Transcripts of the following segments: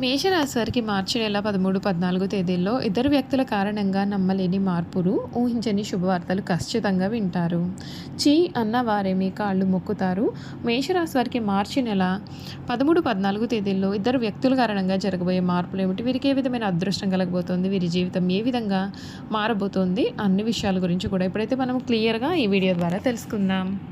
మేషరాశి వారికి మార్చి నెల పదమూడు పద్నాలుగు తేదీల్లో ఇద్దరు వ్యక్తుల కారణంగా నమ్మలేని మార్పులు ఊహించని శుభవార్తలు ఖచ్చితంగా వింటారు. చీ అన్న వారే మీ కాళ్ళు మొక్కుతారు. మేషరాశి వారికి మార్చి నెల పదమూడు పద్నాలుగు తేదీల్లో ఇద్దరు వ్యక్తుల కారణంగా జరగబోయే మార్పులు ఏమిటి? వీరికి ఏ విధమైన అదృష్టం కలగబోతోంది? వీరి జీవితం ఏ విధంగా మారబోతోంది? అన్ని విషయాల గురించి కూడా ఇప్పుడైతే మనం క్లియర్గా ఈ వీడియో ద్వారా తెలుసుకుందాం.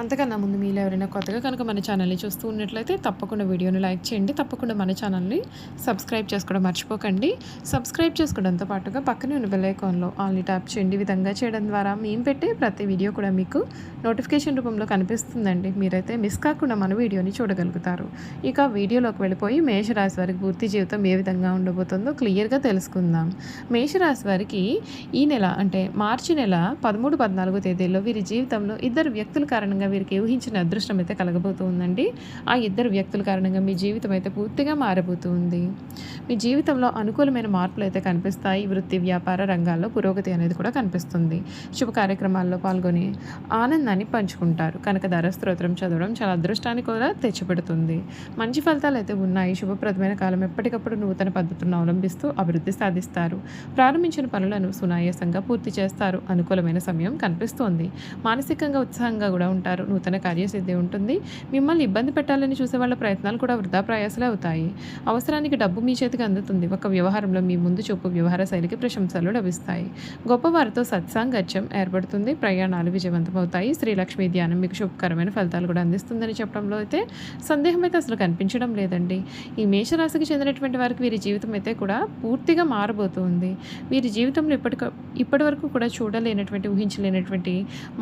అంతకన్నా ముందు మీలో ఎవరైనా కొత్తగా కనుక మన ఛానల్ని చూస్తూ ఉన్నట్లయితే తప్పకుండా వీడియోని లైక్ చేయండి. తప్పకుండా మన ఛానల్ని సబ్స్క్రైబ్ చేసుకోవడం మర్చిపోకండి. సబ్స్క్రైబ్ చేసుకోవడంతో పాటుగా పక్కనే ఉన్న బెల్లైకాన్లో ఆల్ని ట్యాప్ చేయండి. ఈ విధంగా చేయడం ద్వారా మేము పెట్టే ప్రతి వీడియో కూడా మీకు నోటిఫికేషన్ రూపంలో కనిపిస్తుందండి. మీరైతే మిస్ కాకుండా మన వీడియోని చూడగలుగుతారు. ఇక వీడియోలోకి వెళ్ళిపోయి మేషరాశి వారికి పూర్తి జీవితం ఏ విధంగా ఉండబోతుందో క్లియర్గా తెలుసుకుందాం. మేషరాశి వారికి ఈ నెల అంటే మార్చి నెల పదమూడు పద్నాలుగో తేదీల్లో వీరి జీవితంలో ఇద్దరు వ్యక్తుల కారణంగా వీరికి ఊహించిన అదృష్టం అయితే కలగబోతుందండి ఆ ఇద్దరు వ్యక్తుల కారణంగా మీ జీవితం అయితే పూర్తిగా మారబోతుంది. మీ జీవితంలో అనుకూలమైన మార్పులు అయితే కనిపిస్తాయి. వృత్తి వ్యాపార రంగాల్లో పురోగతి అనేది కూడా కనిపిస్తుంది. శుభ కార్యక్రమాల్లో పాల్గొని ఆనందాన్ని పంచుకుంటారు. కనకదార స్తోత్రం చదవడం చాలా అదృష్టాన్ని కూడా తెచ్చిపెడుతుంది. మంచి ఫలితాలు అయితే ఉన్నాయి. శుభప్రదమైన కాలం ఎప్పటికప్పుడు నూతన పద్ధతులను అవలంబిస్తూ అభివృద్ధి సాధిస్తారు. ప్రారంభించిన పనులను సునాయాసంగా పూర్తి చేస్తారు. అనుకూలమైన సమయం కనిపిస్తోంది. మానసికంగా ఉత్సాహంగా కూడా ఉంటారు. నూతన కార్యసిద్ధి ఉంటుంది. మిమ్మల్ని ఇబ్బంది పెట్టాలని చూసే వాళ్ళ ప్రయత్నాలు కూడా వృధా ప్రయాసలే అవుతాయి. అవసరానికి డబ్బు మీ చేతికి అందుతుంది. ఒక వ్యవహారంలో మీ ముందు చూపు వ్యవహార శైలికి ప్రశంసలు లభిస్తాయి. గొప్పవారితో సత్సాంగత్యం ఏర్పడుతుంది. ప్రయాణాలు విజయవంతమవుతాయి. శ్రీలక్ష్మి ధ్యానం మీకు శుభకరమైన ఫలితాలు కూడా అందిస్తుందని చెప్పడంలో అయితే సందేహం అయితే అసలు కనిపించడం లేదండి. ఈ మేషరాశికి చెందినటువంటి వారికి వీరి జీవితం అయితే కూడా పూర్తిగా మారబోతుంది. వీరి జీవితంలో ఇప్పటిక ఇప్పటి వరకు కూడా చూడలేనటువంటి ఊహించలేనటువంటి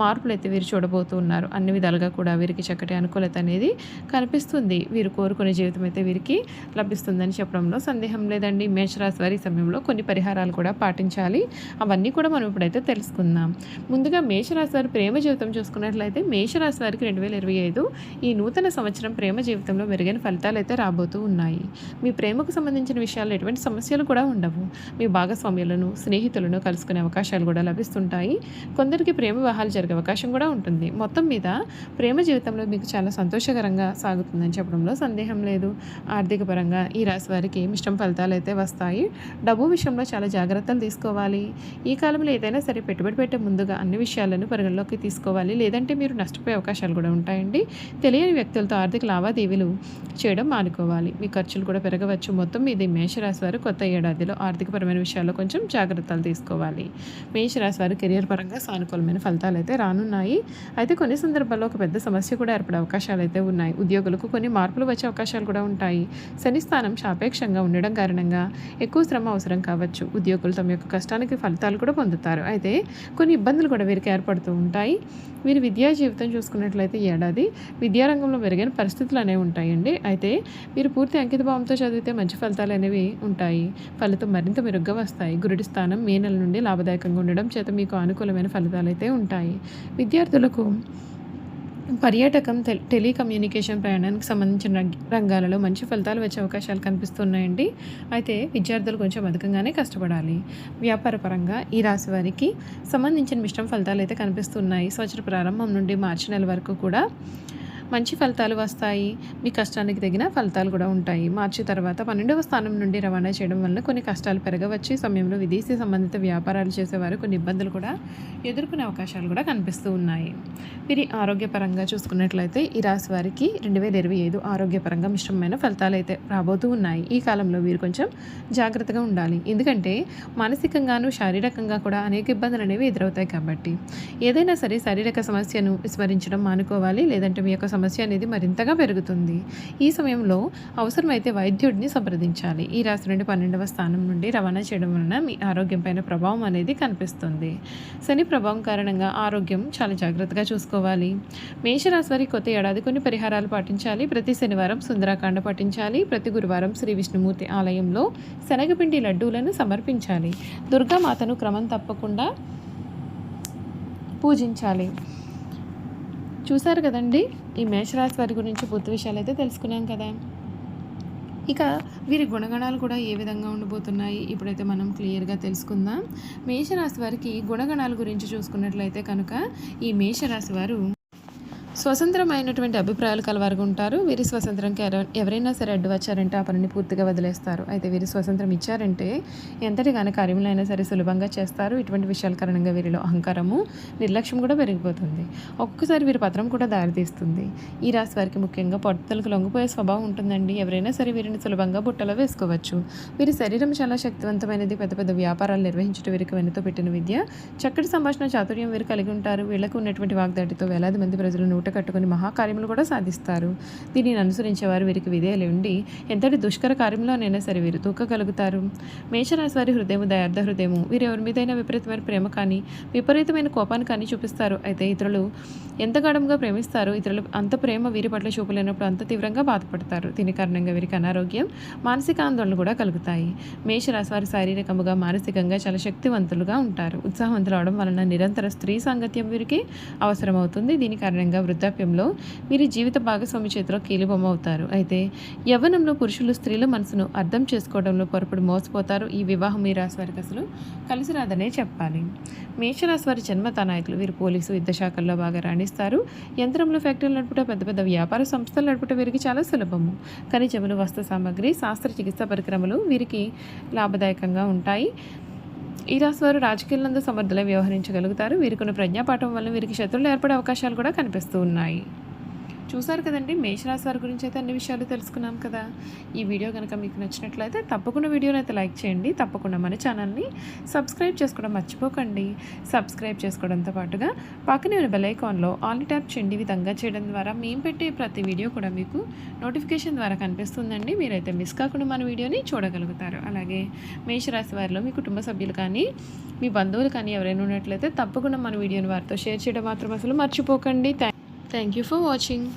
మార్పులు అయితే వీరు చూడబోతున్నారు. అన్ని విధాలుగా కూడా వీరికి చక్కటి అనుకూలత అనేది కనిపిస్తుంది. వీరు కోరుకునే జీవితం అయితే వీరికి లభిస్తుందని చెప్పడంలో సందేహం లేదండి. మేషరాశి వారి సమయంలో కొన్ని పరిహారాలు కూడా పాటించాలి. అవన్నీ కూడా మనం ఇప్పుడైతే తెలుసుకుందాం. ముందుగా మేషరాశి వారి ప్రేమ జీవితం చూసుకున్నట్లయితే మేషరాశి వారికి రెండు వేల ఇరవై ఐదు ఈ నూతన సంవత్సరం ప్రేమ జీవితంలో మెరుగైన ఫలితాలు అయితే రాబోతూ ఉన్నాయి. మీ ప్రేమకు సంబంధించిన విషయాల్లో ఎటువంటి సమస్యలు కూడా ఉండవు. మీ భాగస్వామ్యులను స్నేహితులను కలుసుకునే అవకాశాలు కూడా లభిస్తుంటాయి. కొందరికి ప్రేమ వివాహాలు జరిగే అవకాశం కూడా ఉంటుంది. మొత్తం మీద ప్రేమ జీవితంలో మీకు చాలా సంతోషకరంగా సాగుతుందని చెప్పడంలో సందేహం లేదు. ఆర్థిక పరంగా ఈ రాశి వారికి మిశ్రమ ఫలితాలు అయితే వస్తాయి? డబ్బు విషయంలో చాలా జాగ్రత్తలు తీసుకోవాలి. ఈ కాలంలో ఏదైనా సరే పెట్టుబడి పెట్టే ముందుగా అన్ని విషయాలను పరిగణలోకి తీసుకోవాలి. లేదంటే మీరు నష్టపోయే అవకాశాలు కూడా ఉంటాయండి. తెలియని వ్యక్తులతో ఆర్థిక లావాదేవీలు చేయడం మానుకోవాలి. మీ ఖర్చులు కూడా పెరగవచ్చు. మొత్తం ఇది మేషరాశి వారు కొత్త ఏడాదిలో ఆర్థికపరమైన విషయాల్లో కొంచెం జాగ్రత్తలు తీసుకోవాలి. మేషరాశి వారు కెరియర్ పరంగా సానుకూలమైన ఫలితాలు అయితే రానున్నాయి. అయితే కొన్ని సందర్భాల్లో ఒక పెద్ద సమస్య కూడా ఏర్పడే అవకాశాలు అయితే ఉన్నాయి. ఉద్యోగులకు కొన్ని మార్పులు వచ్చే అవకాశాలు కూడా ఉంటాయి. శని స్థానం సాపేక్షంగా ఉండడం కారణంగా ఎక్కువ శ్రమ అవసరం కావచ్చు. ఉద్యోగులు తమ యొక్క కష్టానికి ఫలితాలు కూడా పొందుతారు. అయితే కొన్ని ఇబ్బందులు కూడా వీరికి ఏర్పడుతూ ఉంటాయి. వీరి విద్యా జీవితం చూసుకున్నట్లయితే ఏడాది విద్యారంగంలో మెరుగైన పరిస్థితులు అనేవి ఉంటాయండి. అయితే మీరు పూర్తి అంకిత భావంతో చదివితే మంచి ఫలితాలు అనేవి ఉంటాయి. ఫలితం మరింత మెరుగ్గా వస్తాయి. గురుడి స్థానం మే నెల నుండి లాభదాయకంగా ఉండడం చేత మీకు అనుకూలమైన ఫలితాలు అయితే ఉంటాయి. విద్యార్థులకు పర్యాటకం టె టెలికమ్యూనికేషన్ ప్రయాణానికి సంబంధించిన రంగాలలో మంచి ఫలితాలు వచ్చే అవకాశాలు కనిపిస్తున్నాయండి. అయితే విద్యార్థులు కొంచెం అధికంగానే కష్టపడాలి. వ్యాపార పరంగా ఈ రాశి వారికి సంబంధించిన మిశ్రమ ఫలితాలు అయితే కనిపిస్తున్నాయి. సంవత్సర ప్రారంభం నుండి మార్చి నెల వరకు కూడా మంచి ఫలితాలు వస్తాయి. మీ కష్టానికి తగిన ఫలితాలు కూడా ఉంటాయి. మార్చి తర్వాత పన్నెండవ స్థానం నుండి రవాణా చేయడం వల్ల కొన్ని కష్టాలు పెరగవచ్చు. ఈ సమయంలో విదేశీ సంబంధిత వ్యాపారాలు చేసేవారు కొన్ని ఇబ్బందులు కూడా ఎదుర్కొనే అవకాశాలు కూడా కనిపిస్తూ ఉన్నాయి. వీరి ఆరోగ్యపరంగా చూసుకున్నట్లయితే ఈ రాశి వారికి రెండు వేల ఇరవై ఐదు ఆరోగ్యపరంగా మిశ్రమైన ఫలితాలు అయితే రాబోతూ ఉన్నాయి. ఈ కాలంలో వీరు కొంచెం జాగ్రత్తగా ఉండాలి. ఎందుకంటే మానసికంగాను శారీరకంగా కూడా అనేక ఇబ్బందులు అనేవి ఎదురవుతాయి కాబట్టి. ఏదైనా సరే శారీరక సమస్యను విస్మరించడం మానుకోవాలి. లేదంటే మీ యొక్క సమస్య అనేది మరింతగా పెరుగుతుంది. ఈ సమయంలో అవసరమైతే వైద్యుడిని సంప్రదించాలి. ఈ రాశి నుండి పన్నెండవ స్థానం నుండి రవాణా చేయడం వలన మీ ఆరోగ్యం పైన ప్రభావం అనేది కనిపిస్తుంది. శని ప్రభావం కారణంగా ఆరోగ్యం చాలా జాగ్రత్తగా చూసుకోవాలి. మేషరాశి వారి కొత్త ఏడాది కొన్ని పరిహారాలు పాటించాలి. ప్రతి శనివారం సుందరాకాండ పఠించాలి ప్రతి గురువారం శ్రీ విష్ణుమూర్తి ఆలయంలో శనగపిండి లడ్డూలను సమర్పించాలి. దుర్గామాతను క్రమం తప్పకుండా పూజించాలి. చూశారు కదండి? ఈ మేషరాశి వారి గురించి పూర్తి విషయాలు అయితే తెలుసుకున్నాం కదా. ఇక వీరి గుణగణాలు కూడా ఏ విధంగా ఉండబోతున్నాయి ఇప్పుడైతే మనం క్లియర్గా తెలుసుకుందాం. మేషరాశి వారికి గుణగణాల గురించి చూసుకున్నట్లయితే కనుక ఈ మేషరాశి వారు స్వతంత్రమైనటువంటి అభిప్రాయాలు కలవారుగా ఉంటారు వీరి స్వతంత్రంకి ఎవరైనా సరే అడ్డు వచ్చారంటే ఆ పనిని పూర్తిగా వదిలేస్తారు. అయితే వీరి స్వతంత్రం ఇచ్చారంటే ఎంతటి కానీ కార్యములైనా సరే సులభంగా చేస్తారు. ఇటువంటి విషయాల కారణంగా వీరిలో అహంకారము నిర్లక్ష్యం కూడా పెరిగిపోతుంది. ఒక్కొక్కసారి వీరి పత్రం కూడా దారితీస్తుంది. ఈ రాశి వారికి ముఖ్యంగా పట్టుదలకు లొంగిపోయే స్వభావం ఉంటుందండి. ఎవరైనా సరే వీరిని సులభంగా బుట్టలో వేసుకోవచ్చు. వీరి శరీరం చాలా శక్తివంతమైనది. పెద్ద పెద్ద వ్యాపారాలు నిర్వహించడం వీరికి వెనుతో పెట్టిన విద్య చక్కటి సంభాషణ చాతుర్యం వీరు కలిగి ఉంటారు. వీళ్ళకు ఉన్నటువంటి వాగ్దాటితో వేలాది మంది ప్రజలు నూట కట్టుకుని మహాకార్యములు కూడా సాధిస్తారు. దీనిని అనుసరించేవారు వీరికి విధేయులు ఉండి ఎంతటి దుష్కర కార్యంలోనైనా సరే వీరు తూకగలుగుతారు. మేషరాశి వారి హృదయం దయార్థ హృదయము. వీరు ఎవరి మీదైనా విపరీతమైన ప్రేమ కానీ విపరీతమైన కోపాన్ని కానీ చూపిస్తారు. అయితే ఇతరులు ఎంత గాఢంగా ప్రేమిస్తారు ఇతరులు అంత ప్రేమ వీరి పట్ల చూపలేనప్పుడు అంత తీవ్రంగా బాధపడతారు. దీని కారణంగా వీరికి అనారోగ్యం మానసిక ఆందోళన కూడా కలుగుతాయి. మేషరాశి వారి శారీరకముగా మానసికంగా చాలా శక్తివంతులుగా ఉంటారు. ఉత్సాహవంతులు అవడం వలన నిరంతర స్త్రీ సాంగత్యం వీరికి అవసరమవుతుంది. దీని కారణంగా వృద్ధాప్యంలో వీరి జీవిత భాగస్వామి చేతిలో కీలుబొమ్మ అవుతారు అయితే యవ్వనంలో పురుషులు స్త్రీల మనసును అర్థం చేసుకోవడంలో పొరపడు మోసపోతారు. ఈ వివాహం ఈ రాశి వారికి అసలు కలిసి రాదనే చెప్పాలి. మేషరాశి వారి జన్మత నాయకులు వీరు పోలీసు యుద్ధ శాఖల్లో బాగా రాణిస్తారు. యంత్రంలో ఫ్యాక్టరీలు నడుపుట పెద్ద పెద్ద వ్యాపార సంస్థలు నడుపుట వీరికి చాలా సులభము. ఖనిజములు వస్తు సామాగ్రి శాస్త్ర చికిత్సా పరికరములు వీరికి లాభదాయకంగా ఉంటాయి. ఈ రాశి వారు రాజకీయాలందు సమర్థులై వ్యవహరించగలుగుతారు. వీరికున్న ప్రజ్ఞాపాఠం వల్ల వీరికి శత్రువులు ఏర్పడే అవకాశాలు కూడా కనిపిస్తూ ఉన్నాయి. చూసారు కదండి? మేషరాశి వారి గురించి అయితే అన్ని విషయాలు తెలుసుకున్నాం కదా. ఈ వీడియో కనుక మీకు నచ్చినట్లయితే తప్పకుండా వీడియోని అయితే లైక్ చేయండి. తప్పకుండా మన ఛానల్ని సబ్స్క్రైబ్ చేసుకోవడం మర్చిపోకండి. సబ్స్క్రైబ్ చేసుకోవడంతో పాటుగా పక్కనే ఉన్న బెల్ ఐకాన్లో ఆల్ ట్యాప్ చేయండి. విధంగా చేయడం ద్వారా మేము పెట్టే ప్రతి వీడియో కూడా మీకు నోటిఫికేషన్ ద్వారా కనిపిస్తుందండి. మీరైతే మిస్ కాకుండా మన వీడియోని చూడగలుగుతారు. అలాగే మేషరాశి వారిలో మీ కుటుంబ సభ్యులు కానీ మీ బంధువులు కానీ ఎవరైనా ఉన్నట్లయితే తప్పకుండా మన వీడియోని వారితో షేర్ చేయడం మాత్రం అసలు మర్చిపోకండి. Thank you for watching.